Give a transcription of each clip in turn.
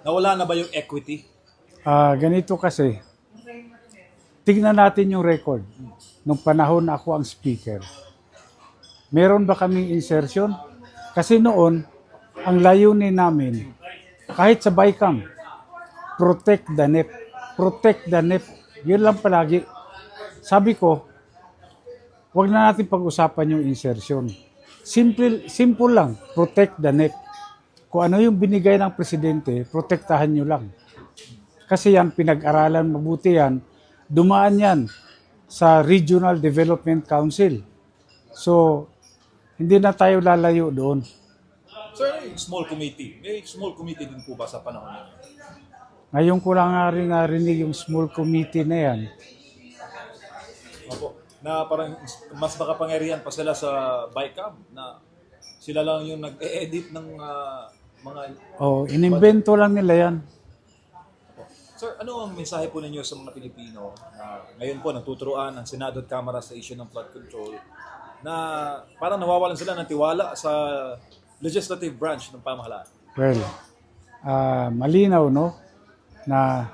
Nawala na ba yung equity? Ah, ganito kasi, tignan natin yung record. Nung panahon na ako ang speaker. Meron ba kaming insertion? Kasi noon, ang layunin namin, kahit sa BICAM, protect the NEP. Protect the NEP. Yun lang palagi. Sabi ko, wag na natin pag-usapan yung insertion. Simple, simple lang, protect the NEP. Kung ano yung binigay ng presidente, protektahan nyo lang. Kasi yan, pinag-aralan mabuti yan. Dumaan yan sa Regional Development Council. So, hindi na tayo lalayo doon. Sir, small committee? May small committee din po ba sa panahon ninyo? Ngayon ko lang nga rin narinig yung small committee na yan. Opo. Na parang mas makapangyarihan pa sila sa BICAM na sila lang yung nag-e-edit ng ah, mga... Oh, inimbento lang nila yan. Sir, ano ang mensahe po ninyo sa mga Pilipino na ngayon po natuturuan ng Senado at Kamara sa issue ng flood control na parang nawawalan sila ng tiwala sa legislative branch ng pamahalaan? Well, ah, malinaw, no? Na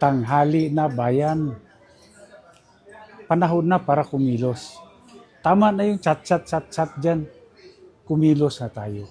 tanghali na bayan. Panahon na para kumilos. Tama na yung chat-chat-chat-chat dyan. Kumilos na tayo.